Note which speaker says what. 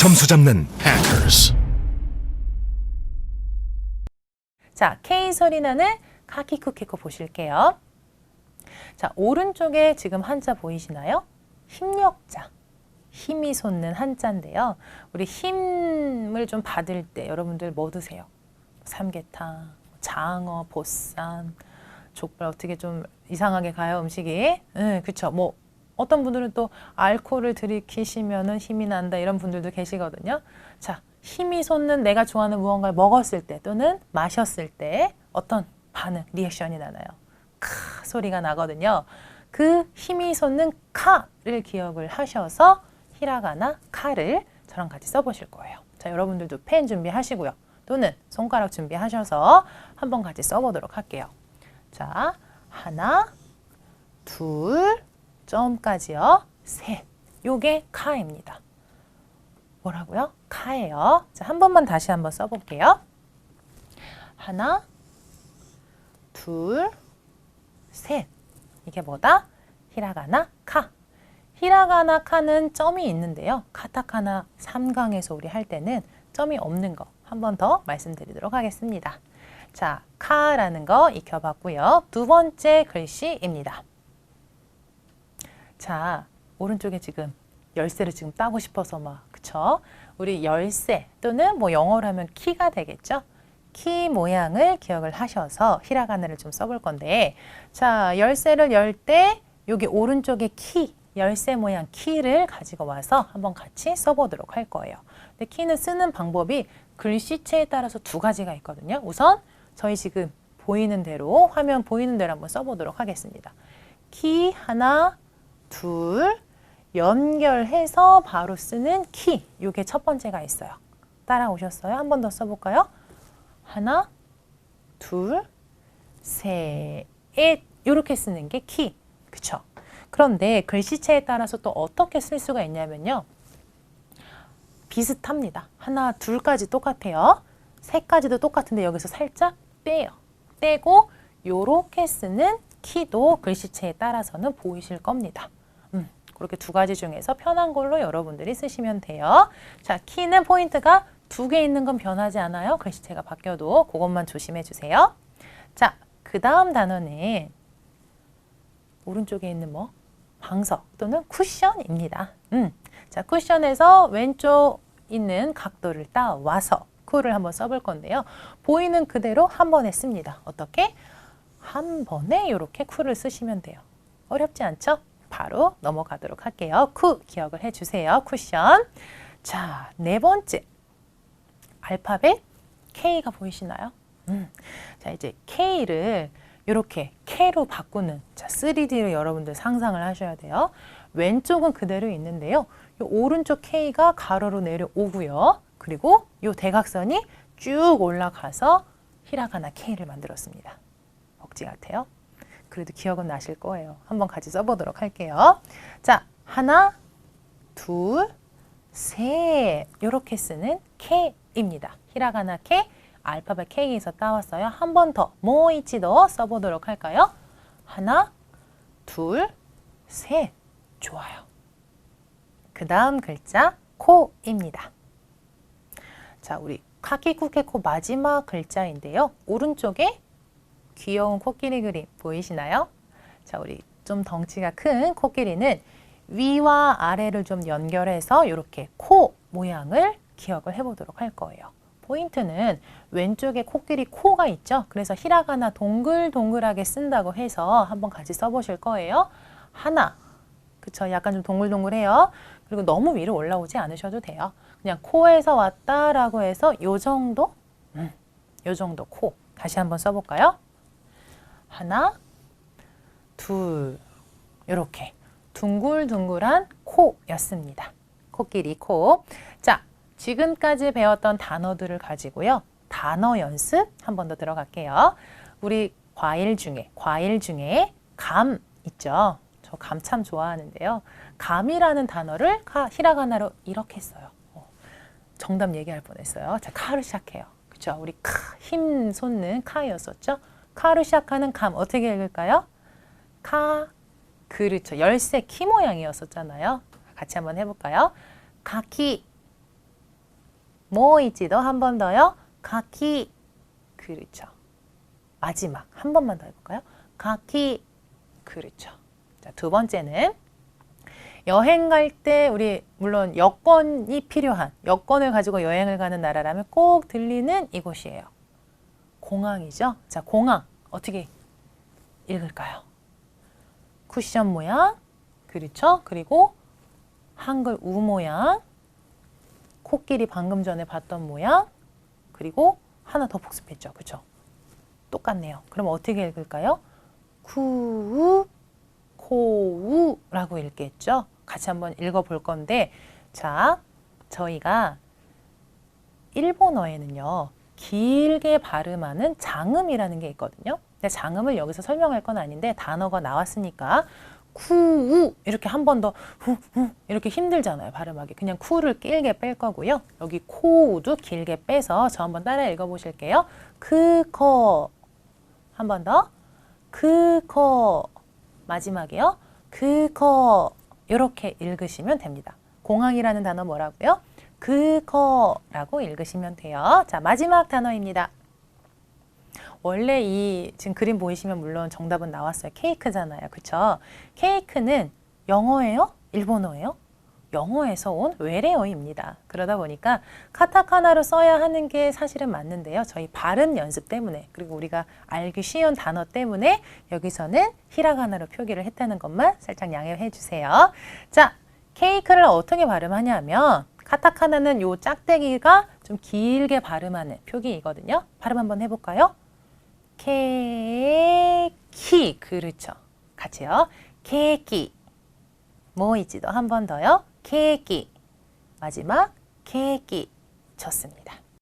Speaker 1: 점수 잡는 hackers.
Speaker 2: 자, K 소리 나는 카키쿠키코 보실게요. 자, 오른쪽에 지금 한자 보이시나요? 힘력자. 힘이 솟는 한자인데요. 우리 힘을 좀 받을 때 여러분들 뭐 드세요? 삼계탕, 장어, 보쌈, 족발 어떻게 좀 이상하게 가요 음식이? 네, 그렇죠. 뭐 어떤 분들은 또 알코올을 들이키시면은 힘이 난다 이런 분들도 계시거든요. 자, 힘이 솟는 내가 좋아하는 무언가를 먹었을 때 또는 마셨을 때 어떤 반응, 리액션이 나나요? 카 소리가 나거든요. 그 힘이 솟는 카를 기억을 하셔서 히라가나 카를 저랑 같이 써보실 거예요. 자, 여러분들도 펜 준비하시고요. 또는 손가락 준비하셔서 한번 같이 써보도록 할게요. 자, 하나, 둘, 점까지요. 셋. 요게 카입니다. 뭐라고요? 카예요. 자, 한 번만 다시 한번 써볼게요. 하나, 둘, 셋. 이게 뭐다? 히라가나 카. 히라가나 카는 점이 있는데요. 카타카나 3강에서 우리 할 때는 점이 없는 거 한 번 더 말씀드리도록 하겠습니다. 자, 카라는 거 익혀봤고요. 두 번째 글씨입니다. 자, 오른쪽에 지금 열쇠를 지금 따고 싶어서 막 그쵸? 우리 열쇠 또는 뭐 영어로 하면 키가 되겠죠? 키 모양을 기억을 하셔서 히라가나를 좀 써볼 건데 자 열쇠를 열 때 여기 오른쪽에 키 열쇠 모양 키를 가지고 와서 한번 같이 써보도록 할 거예요. 근데 키는 쓰는 방법이 글씨체에 따라서 두 가지가 있거든요. 우선 저희 지금 보이는 대로 화면 보이는 대로 한번 써보도록 하겠습니다. 키 하나 둘 연결해서 바로 쓰는 키 이게 첫 번째가 있어요. 따라오셨어요? 한 번 더 써볼까요? 하나, 둘, 셋, 이렇게 쓰는 게 키. 그쵸? 그런데 글씨체에 따라서 또 어떻게 쓸 수가 있냐면요. 비슷합니다. 하나, 둘까지 똑같아요. 세까지도 똑같은데 여기서 살짝 떼요. 떼고 요렇게 쓰는 키도 글씨체에 따라서는 보이실 겁니다. 음, 그렇게 두 가지 중에서 편한 걸로 여러분들이 쓰시면 돼요. 자, 키는 포인트가 두 개 있는 건 변하지 않아요. 글씨체가 바뀌어도 그것만 조심해 주세요. 자, 그 다음 단어는 오른쪽에 있는 뭐 방석 또는 쿠션입니다. 음, 자, 쿠션에서 왼쪽 있는 각도를 따와서 쿠를 한번 써볼 건데요. 보이는 그대로 한 번에 씁니다. 어떻게? 한 번에 이렇게 쿠를 쓰시면 돼요. 어렵지 않죠? 바로 넘어가도록 할게요. 쿠 기억을 해주세요. 쿠션. 자, 네 번째. 알파벳 K가 보이시나요? 음. 자, 이제 K를 이렇게 K로 바꾸는 자, 3D로 여러분들 상상을 하셔야 돼요. 왼쪽은 그대로 있는데요. 이 오른쪽 K가 가로로 내려오고요. 그리고 이 대각선이 쭉 올라가서 히라가나 K를 만들었습니다. 억지 같아요. 그래도 기억은 나실 거예요. 한번 같이 써보도록 할게요. 자, 하나, 둘, 셋 이렇게 쓰는 K입니다. 히라가나 K, 알파벳 K에서 따왔어요. 한 번 더 모이치도 써보도록 할까요? 하나, 둘, 셋. 좋아요. 그 다음 글자 코입니다. 자, 우리 카키쿠케코 마지막 글자인데요. 오른쪽에 귀여운 코끼리 그림 보이시나요? 자, 우리 좀 덩치가 큰 코끼리는 위와 아래를 좀 연결해서 이렇게 코 모양을 기억을 해보도록 할 거예요. 포인트는 왼쪽에 코끼리 코가 있죠. 그래서 히라가나 동글동글하게 쓴다고 해서 한번 같이 써보실 거예요. 하나, 그쵸? 약간 좀 동글동글해요. 그리고 너무 위로 올라오지 않으셔도 돼요. 그냥 코에서 왔다라고 해서 요 정도, 음, 요 정도 코. 다시 한번 써볼까요? 하나, 둘, 이렇게 둥글둥글한 코였습니다. 코끼리 코. 자, 지금까지 배웠던 단어들을 가지고요. 단어 연습 한 번 더 들어갈게요. 우리 과일 중에, 과일 중에 감 있죠? 저 감 참 좋아하는데요. 감이라는 단어를 카, 히라가나로 이렇게 써요. 어, 정답 얘기할 뻔했어요. 자, 카로 시작해요. 그쵸? 우리 카, 힘 솟는 카였었죠? 카로 시작하는 감 어떻게 읽을까요? 카, 그렇죠. 열쇠 키 모양이었었잖아요. 같이 한번 해볼까요? 카키, 모이지도 한 번 더요. 가키. 그렇죠. 마지막 한 번만 더 해볼까요? 가키. 그렇죠. 자, 두 번째는 여행 갈 때 우리 물론 여권이 필요한 여권을 가지고 여행을 가는 나라라면 꼭 들리는 이곳이에요. 공항이죠. 자, 공항 어떻게 읽을까요? 쿠션 모양, 그렇죠? 그리고 한글 우 모양, 코끼리 방금 전에 봤던 모양, 그리고 하나 더 복습했죠, 그렇죠? 똑같네요. 그럼 어떻게 읽을까요? 쿠우, 코우라고 읽겠죠? 같이 한번 읽어볼 건데, 자, 저희가 일본어에는요, 길게 발음하는 장음이라는 게 있거든요. 근데 장음을 여기서 설명할 건 아닌데 단어가 나왔으니까 쿠우 이렇게 한 번 더 후후 이렇게 힘들잖아요 발음하기. 그냥 쿠를 길게 뺄 거고요. 여기 코우도 길게 빼서 저 한번 따라 읽어 보실게요. 그거. 한번 더. 그거. 마지막이요. 그거. 이렇게 읽으시면 됩니다. 공항이라는 단어 뭐라고요 그거라고 읽으시면 돼요 자 마지막 단어입니다 원래 이 지금 그림 보이시면 물론 정답은 나왔어요. 케이크잖아요. 그쵸? 케이크는 영어예요? 일본어예요? 영어에서 온 외래어입니다. 그러다 보니까 카타카나로 써야 하는 게 사실은 맞는데요. 저희 발음 연습 때문에 그리고 우리가 알기 쉬운 단어 때문에 여기서는 히라가나로 표기를 했다는 것만 살짝 양해해 주세요. 자, 케이크를 어떻게 발음하냐면 카타카나는 요 짝대기가 좀 길게 발음하는 표기이거든요. 발음 한번 해볼까요? 케키 그렇죠. 같이요. 케키 모이지도 한 번 더요. 케키 마지막 케키 좋습니다.